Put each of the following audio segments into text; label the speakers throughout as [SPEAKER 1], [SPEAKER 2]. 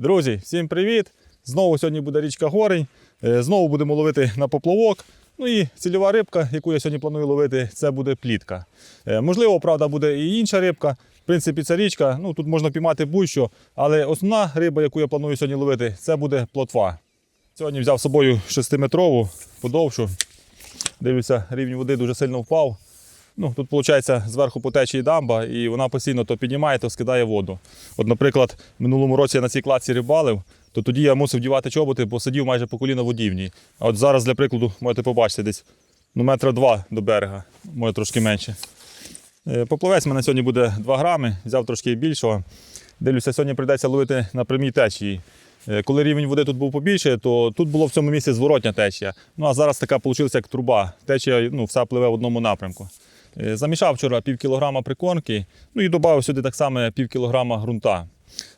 [SPEAKER 1] Друзі, всім привіт! Знову сьогодні буде річка Горень. Е, Знову будемо ловити на поплавок. Ну і цільова рибка, яку я сьогодні планую ловити, це буде плітка. Е, Можливо, правда, буде і інша рибка. В принципі, ця річка, ну тут можна піймати будь-що, але основна риба, яку я планую сьогодні ловити, це буде плотва. Сьогодні взяв з собою 6-метрову, подовшу. Дивлюся, рівень води дуже сильно впав. Ну, тут, виходить, зверху по течії дамба, і вона постійно то піднімає, то скидає воду. От, наприклад, в минулому році я на цій кладці рибалив, то тоді я мусив дівати чоботи, бо сидів майже по коліна в водівні. А от зараз, для прикладу, можете побачити десь ну, метра два до берега, може трошки менше. Е, Поплавець в мене сьогодні буде 2 грами, взяв трошки більшого. Дивлюся, сьогодні прийдеться ловити на прямій течії. Е, Коли рівень води тут був побільше, то тут було в цьому місці зворотня течія. Ну а зараз така вийшла як труба. Течія ну, вся пливе в одному напрямку. Е, Замішав вчора пів кілограма прикормки, ну і додав сюди так само пів кілограма ґрунта.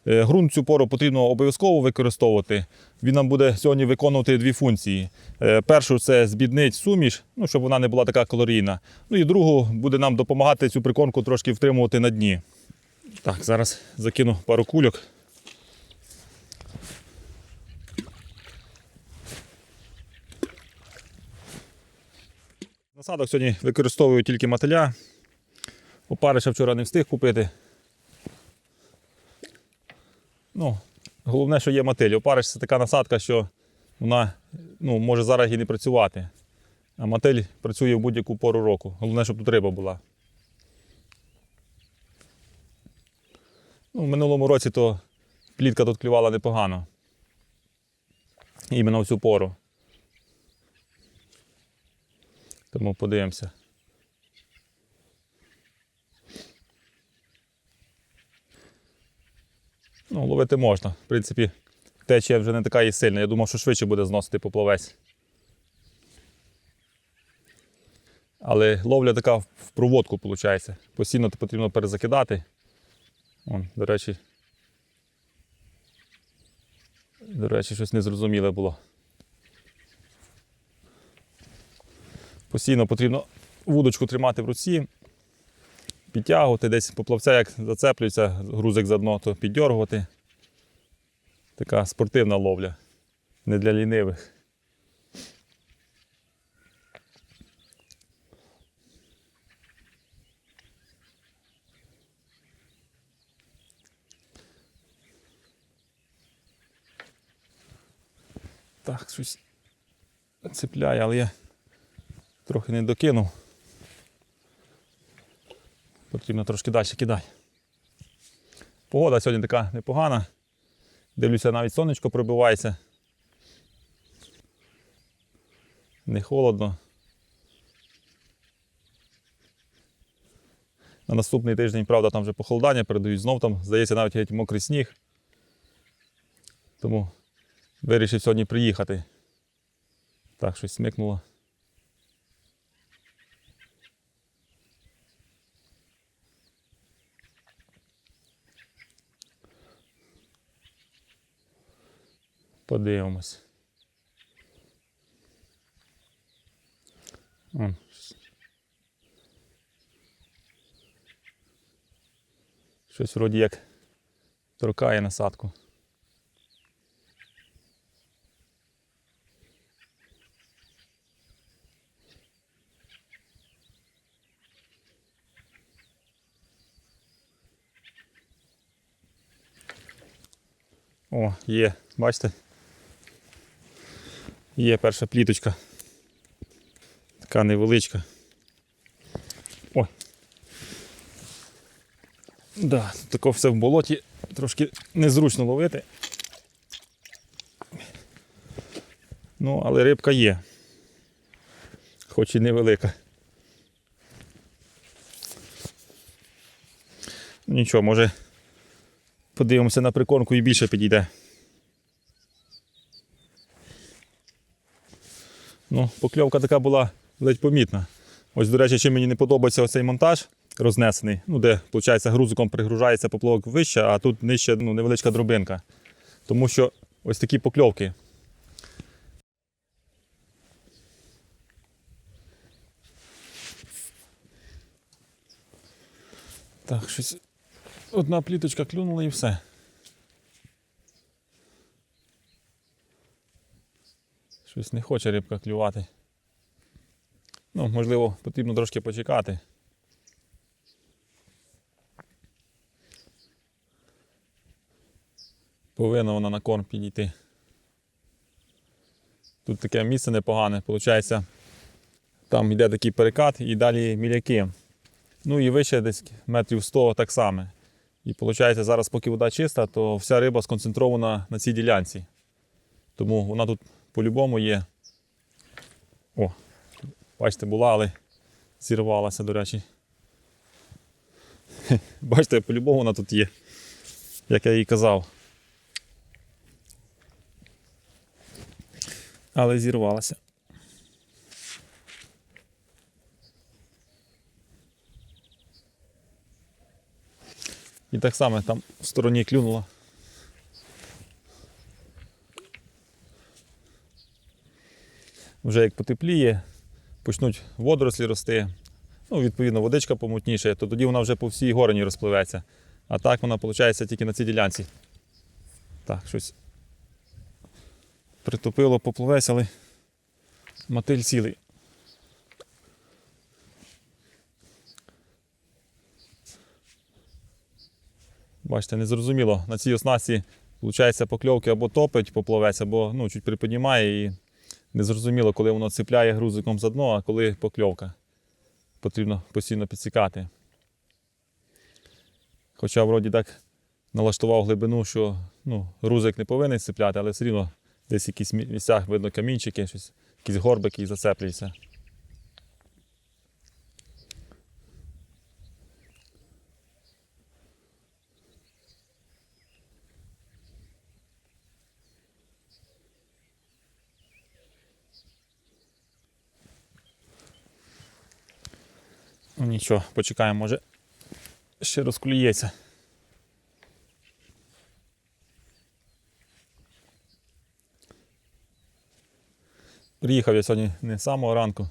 [SPEAKER 1] Е, Ґрунт цю пору потрібно обов'язково використовувати. Він нам буде сьогодні виконувати дві функції. Е, Першу це збіднить суміш, ну, щоб вона не була така калорійна. Ну і другу буде нам допомагати цю прикормку трошки втримувати на дні. Так, зараз закину пару кульок. Насадок сьогодні використовую тільки мотиля. Опариша вчора не встиг купити. Ну, головне, що є мотиль. Опариш це така насадка, що вона ну, може зараз і не працювати. А мотиль працює в будь-яку пору року. Головне, щоб тут риба була. Ну, в минулому році то плітка тут клювала непогано. Іменно в цю пору. Тому подивимося. Ну, ловити можна. В принципі, течія вже не така і сильна. Я думав, що швидше буде зносити поплавець. Але ловля така в проводку, виходить. Постійно потрібно перезакидати. Вон, до речі. До речі, щось незрозуміле було. Постійно потрібно вудочку тримати в руці, підтягувати десь поплавця, як зацеплюється грузик за дно, то піддергувати. Така спортивна ловля, не для лінивих. Так, щось цепляє, але я трохи не докинув. Потрібно трошки далі кидати. Погода сьогодні така непогана. Дивлюся, навіть сонечко пробивається. Не холодно. На наступний тиждень, правда, там вже похолодання передають, знов там, здається, навіть геть мокрий сніг. Тому вирішив сьогодні приїхати. Так, щось смикнуло. Подивимось. Вон. Щось вроді як торкає насадку. О, є, бачите? Є перша пліточка. Така невеличка. Ой. Да, тут тако все в болоті, трошки незручно ловити. Ну, але рибка є. Хоч і невелика. Ну, Нічого, може подивимося на прикормку і більше підійде. Ну, покльовка така була ледь помітна. Ось, до речі, чим мені не подобається оцей монтаж рознесений, ну, де, виходить, грузиком пригружається поплавок вище, а тут нижче ну, невеличка дробинка. Тому що ось такі покльовки. Так, щось. Одна пліточка клюнула і все. Щось не хоче рибка клювати. Ну, можливо, потрібно трошки почекати. Повинна вона на корм підійти. Тут таке місце непогане, виходить, там йде такий перекат і далі міляки. Ну і вище десь метрів 100 так само. І виходить, зараз, поки вода чиста, то вся риба сконцентрована на цій ділянці. Тому вона тут по-любому є. О, бачите, була, але зірвалася, до речі. Бачите, по-любому вона тут є, як я їй казав. Але зірвалася. І так само там в стороні клюнула. Вже як потепліє, почнуть водорослі рости. Ну, відповідно, водичка помутніше, то тоді вона вже по всій гороні розпливеться. А так вона, виходить, тільки на цій ділянці. Так, щось притопило, попливець, але мотиль цілий. Бачите, незрозуміло. На цій оснасті, виходить, покльовки або топить поплавець, або ну, чуть приподнімає і незрозуміло, коли воно цепляє грузиком за дно, а коли покльовка. Потрібно постійно підсікати. Хоча вроді так налаштував глибину, що ну, грузик не повинен цепляти, але все рівно десь в якісь місцях видно камінчики, щось, якісь горбики і зацеплюються. Нічого, почекаємо, може ще розклюється. Приїхав я сьогодні не з самого ранку.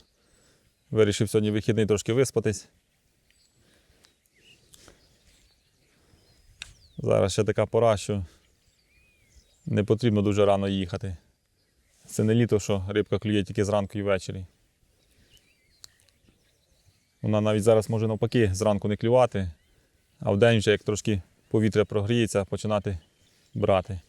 [SPEAKER 1] Вирішив сьогодні вихідний трошки виспатись. Зараз ще така пора, що не потрібно дуже рано їхати. Це не літо, що рибка клює тільки зранку і ввечері. Вона навіть зараз може навпаки зранку не клювати, а вдень вже як трошки повітря прогріється, починати брати.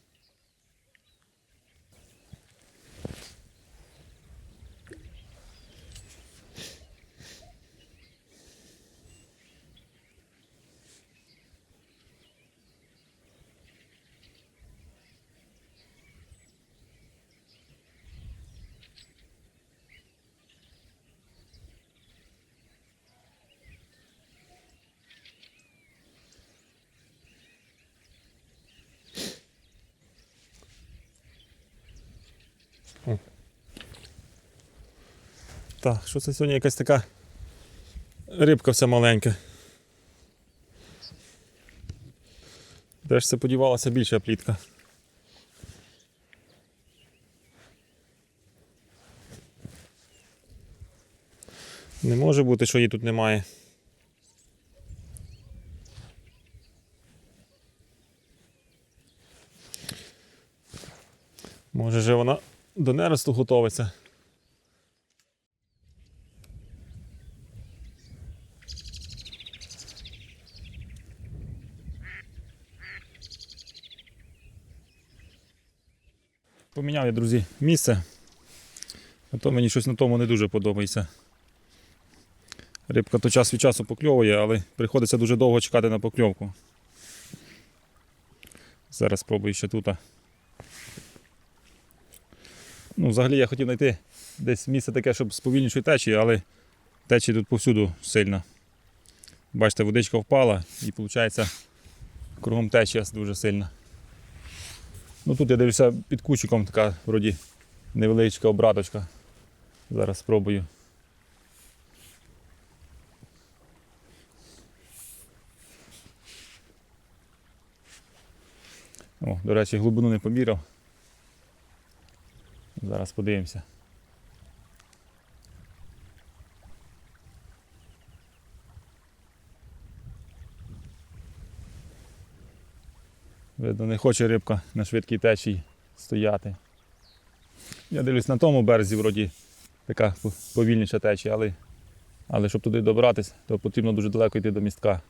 [SPEAKER 1] Так, що це сьогодні якась така рибка вся маленька. Де ж це подівалася більша плітка? Не може бути, що її тут немає. Може же вона до нересту готовиться. Поміняв я, друзі, місце. А то мені щось на тому не дуже подобається. Рибка то час від часу покльовує, але приходиться дуже довго чекати на покльовку. Зараз спробую ще тут. Ну, взагалі я хотів знайти десь місце таке, щоб з повільнішої течії, але течії тут повсюду сильно. Бачите, водичка впала і виходить кругом течія дуже сильна. Ну тут я дивлюся під кущиком така вроді невеличка обраточка. Зараз спробую. О, до речі, глибину не поміряв. Зараз подивимося. Видно, не хоче рибка на швидкій течії стояти. Я дивлюсь на тому березі, вроді така повільніша течія, але, але щоб туди добратися, то потрібно дуже далеко йти до містка.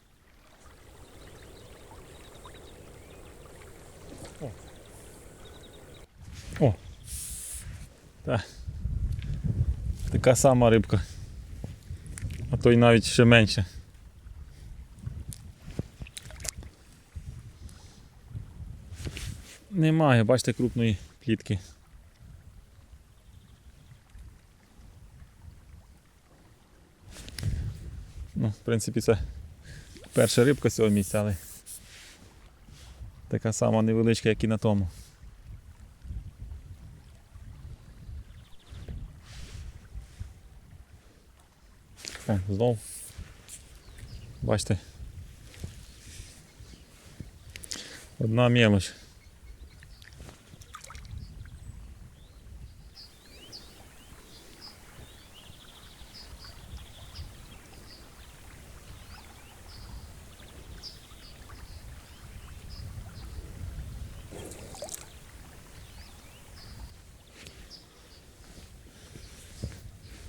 [SPEAKER 1] Та. Така сама рибка. А то й навіть ще менше. Немає, бачите, крупної плітки. Ну, в принципі, це перша рибка з цього місця, але така сама невеличка, як і на тому. О, знов. Бачите. Одна мелочь.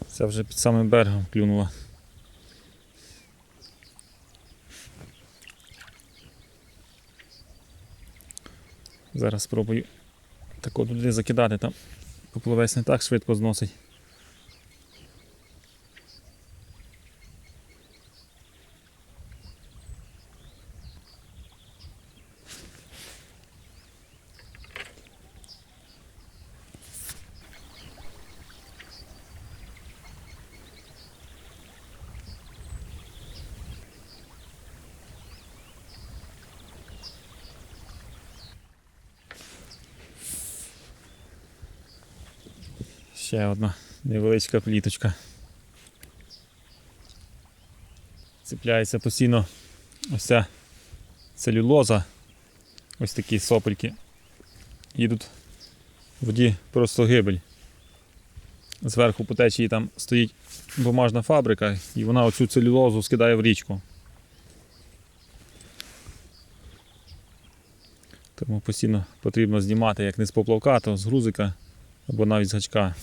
[SPEAKER 1] Це вже під самим берегом клюнула. Зараз спробую тако туди закидати, там попливець не так швидко зносить. Ще одна невеличка пліточка. Цепляється постійно ось ця целюлоза, ось такі сопельки. Їдуть в воді просто гибель. Зверху по течії там стоїть бумажна фабрика, і вона оцю целюлозу скидає в річку. Тому постійно потрібно знімати як не з поплавка, то з грузика або навіть з гачка.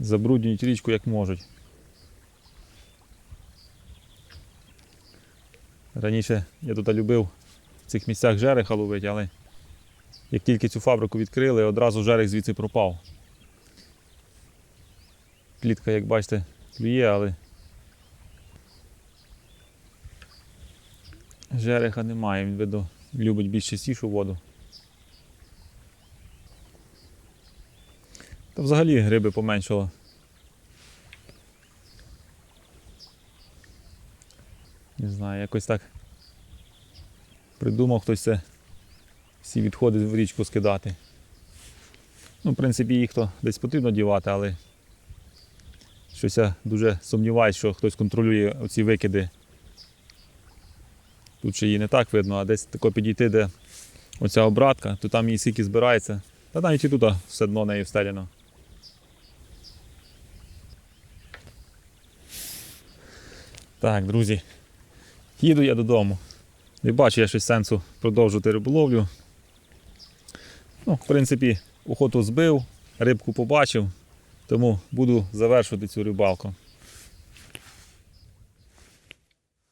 [SPEAKER 1] Забруднюють річку як можуть. Раніше я тут любив в цих місцях жереха ловити, але як тільки цю фабрику відкрили, одразу жерех звідси пропав. Плітка, як бачите, клює, але жереха немає, він видно любить більш чистішу воду. Та взагалі гриби поменшало. Не знаю, якось так придумав хтось це всі відходи в річку скидати. Ну, в принципі, їх то десь потрібно дівати, але щось я дуже сумніваюся, що хтось контролює оці викиди. Тут ще її не так видно, а десь тако підійти, де оця обратка, то там її скільки збирається. Та навіть і тут все дно нею встеляно. Так, друзі, їду я додому. Не бачу я щось сенсу продовжувати риболовлю. Ну, в принципі, охоту збив, рибку побачив, тому буду завершувати цю рибалку.